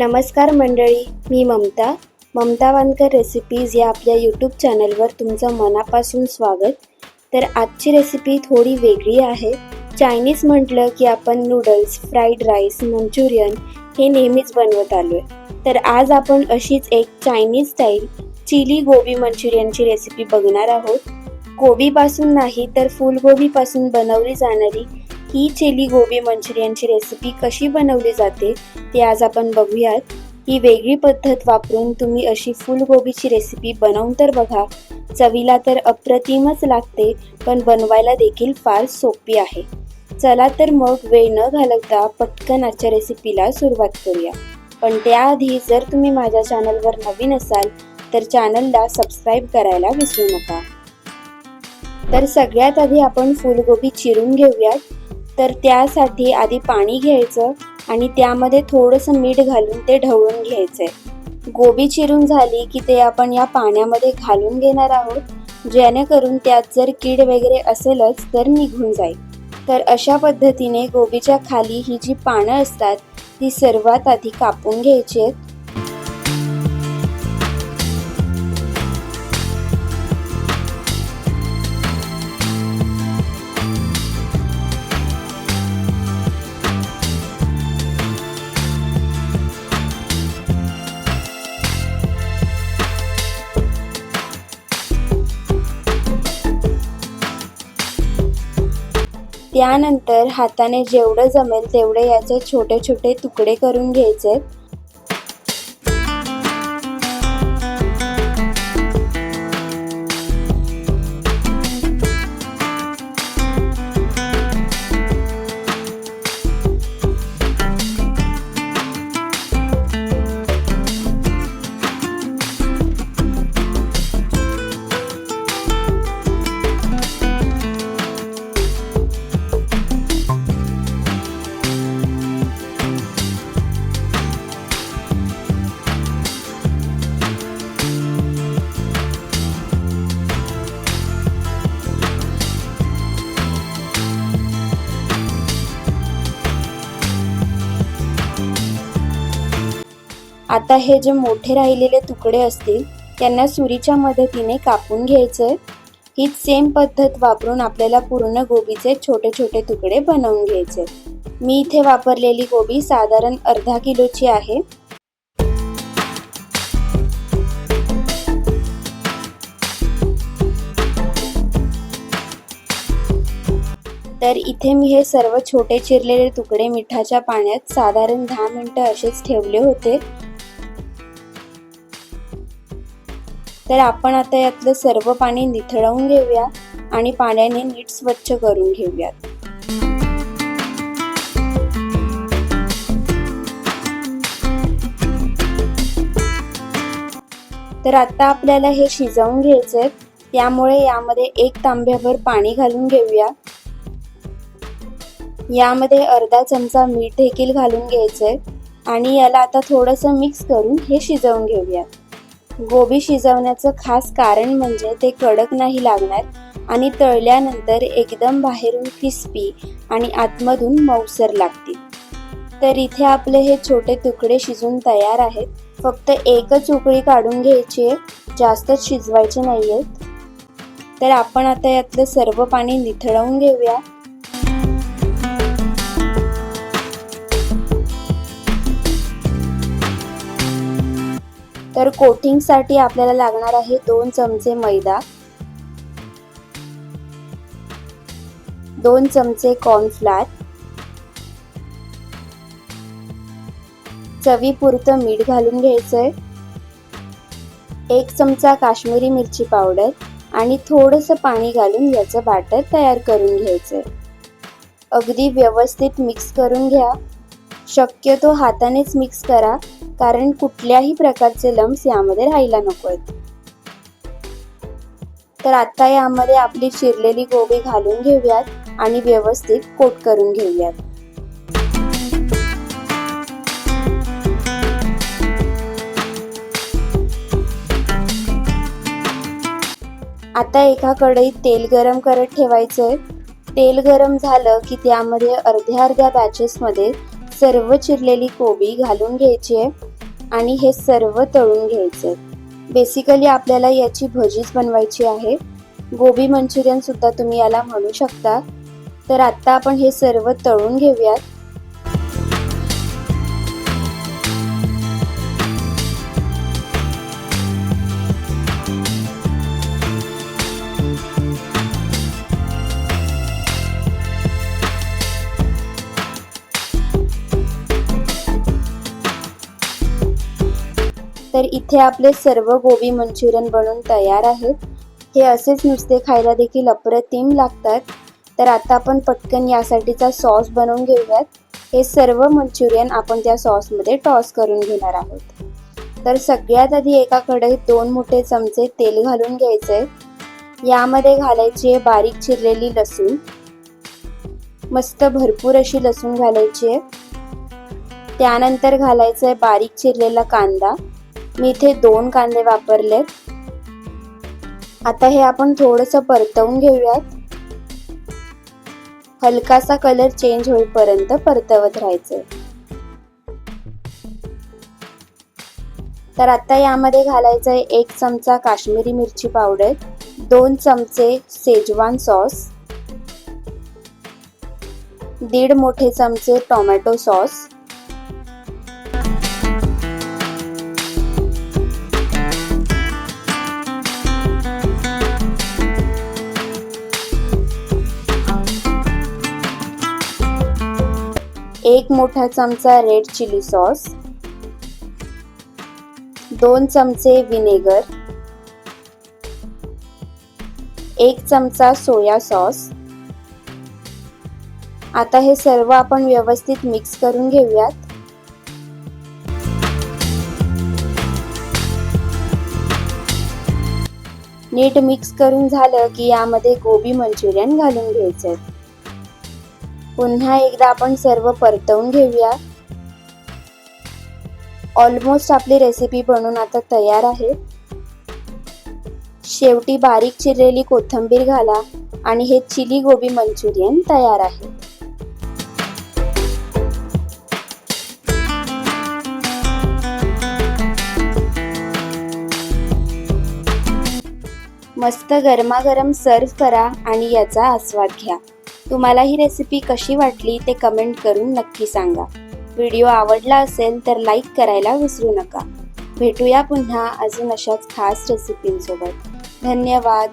नमस्कार मंडळी मी ममता. ममता वानकर रेसिपीज या आपल्या यूट्यूब चॅनलवर तुमचं मनापासून स्वागत. तर आजची रेसिपी थोडी वेगळी आहे. चायनीज म्हटलं की आपण नूडल्स फ्राईड राईस मंचुरियन हे नेहमीच बनवत आलो आहे तर आज आपण अशीच एक चायनीज स्टाईल चिली गोबी मंचुरियनची रेसिपी बघणार आहोत. गोबीपासून नाही तर फुलगोबीपासून बनवली जाणारी ही चिली गोबी मंचुरियनची रेसिपी कशी बनवली जाते ते आज आपण बघूयात. ही वेगळी पद्धत वापरून तुम्ही अशी फुलगोबीची रेसिपी बनवून तर बघा. चवीला तर अप्रतिमच लागते पण बनवायला देखील फार सोपी आहे. चला तर मग वेळ न घालवता पटकन आजच्या रेसिपीला सुरुवात करूया. पण त्याआधी जर तुम्ही माझ्या चॅनलवर नवीन असाल तर चॅनलला सबस्क्राईब करायला विसरू नका. तर सगळ्यात आधी आपण फुलगोबी चिरून घेऊयात. तर त्यासाठी आधी पाणी घ्यायचं आणि त्यामध्ये थोडंसं मीठ घालून ते ढवळून घ्यायचं आहे गोबी चिरून झाली की ते आपण या पाण्यामध्ये घालून घेणार आहोत. जेणेकरून त्यात जर कीड वगैरे असेलच तर निघून जाईल. तर अशा पद्धतीने गोबीच्या खाली ही जी पानं असतात ती सर्वात आधी कापून घ्यायची आहेत. त्यानंतर हाताने जेवढं जमेल तेवढे याचे छोटे छोटे तुकडे करून घ्यायचे. आता हे जे मोठे राहिलेले तुकडे असतील त्यांना सुरीच्या मदतीने कापून घ्यायचंय. हीच सेम पद्धत वापरून आपल्याला पूर्ण गोबीचे छोटे छोटे तुकडे बनवून घ्यायचे मी इथे वापरलेली गोबी साधारण अर्धा किलोची आहे. तर इथे मी हे सर्व छोटे चिरलेले तुकडे मिठाच्या पाण्यात साधारण दहा मिनटं असेच ठेवले होते. तर आपण आता यातलं सर्व पाणी निथळवून घेऊया आणि पाण्याने नीट स्वच्छ करून घेऊयात. तर आता आपल्याला हे शिजवून घ्यायचंय. त्यामुळे यामध्ये एक तांब्याभर पाणी घालून घेऊया. यामध्ये अर्धा चमचा मीठ देखील घालून घ्यायचंय. आणि याला आता थोडंसं मिक्स करून हे शिजवून घेऊयात. गोबी शिजवण्याचं खास कारण म्हणजे ते कडक नाही लागणार आणि तळल्यानंतर एकदम बाहेरून क्रिस्पी आणि आतमधून मऊसर लागतील. तर इथे आपले हे छोटे तुकडे शिजून तयार आहेत. फक्त एकच उकळी काढून घ्यायची आहे. जास्तच शिजवायचे नाही आहेत तर आपण आता यातलं सर्व पाणी निथळवून घेऊया. तर कोटिंगसाठी आपल्याला लागणार आहे दोन चमचे मैदा दोन चमचे कॉर्नफ्लार चवीपुरतं मीठ घालून घ्यायचंय एक चमचा काश्मीरी मिरची पावडर आणि थोडंसं पाणी घालून याचं बॅटर तयार करून घ्यायचंय. अगदी व्यवस्थित मिक्स करून घ्या. शक्यतो हातानेच मिक्स करा कारण कुठल्याही प्रकारचे लम्स यामध्ये राहायला नको आहेत. तर आता यामध्ये आपली चिरलेली गोबी घालून घेऊयात आणि व्यवस्थित कोट करून घेऊयात. आता एका कढईत तेल गरम करत ठेवायचंय. तेल गरम झालं की त्यामध्ये अर्ध्या अर्ध्या बॅचेसमध्ये सर्व चिरलेली कोबी घालून घ्यायची आहे आणि हे सर्व तळून घ्यायचे बेसिकली आपल्याला याची भजीच बनवायची आहे. गोबी मंचुरियन सुद्धा तुम्ही याला म्हणू शकता. तर आत्ता आपण हे सर्व तळून घेऊयात. तर इथे आपले सर्व गोबी मंचुरियन बनून तयार आहेत. हे असेच नुसते खायला देखील अप्रतिम लागतात. तर आता आपण पटकन यासाठीचा सॉस बनवून घेऊयात. हे सर्व मंचुरियन आपण त्या सॉसमध्ये टॉस करून घेणार आहोत. तर सगळ्यात आधी एका कढईत दोन मोठे चमचे तेल घालून घ्यायचे. यामध्ये घालायची आहे बारीक चिरलेली लसूण. मस्त भरपूर अशी लसूण घालायची आहे. त्यानंतर घालायचं आहे बारीक चिरलेला कांदा. मी इथे दोन कांदे वापरलेत. आता हे आपण थोडस परतवून घेऊयात. हलकासा कलर चेंज होईपर्यंत परतवत राहायचं तर आता यामध्ये घालायचं आहे एक चमचा काश्मीरी मिरची पावडर दोन चमचे सेजवान सॉस दीड मोठे चमचे टोमॅटो सॉस एक मोठा चमचा रेड चिली सॉस दोन चमचे विनेगर एक चमचा सोया सॉस आता हे सर्व आपण व्यवस्थित मिक्स करून घेऊयात. नीट मिक्स करून झालं की यामध्ये गोबी मंचुरियन घालून घ्यायचे पुन्हा एकदा आपण सर्व परतवून घेऊया. ऑलमोस्ट आपली रेसिपी बनून आता तयार आहे. शेवटी बारीक चिरलेली कोथिंबीर घाला आणि हे चिली गोबी मंचुरियन तयार आहे. मस्त गरमागरम सर्व करा आणि याचा आस्वाद घ्या. तुम्हाला ही रेसिपी कशी वाटली ते कमेंट करून नक्की सांगा. व्हिडिओ आवडला असेल तर लाईक करायला विसरू नका. भेटूया पुन्हा अजून अशाच खास रेसिपींसोबत धन्यवाद.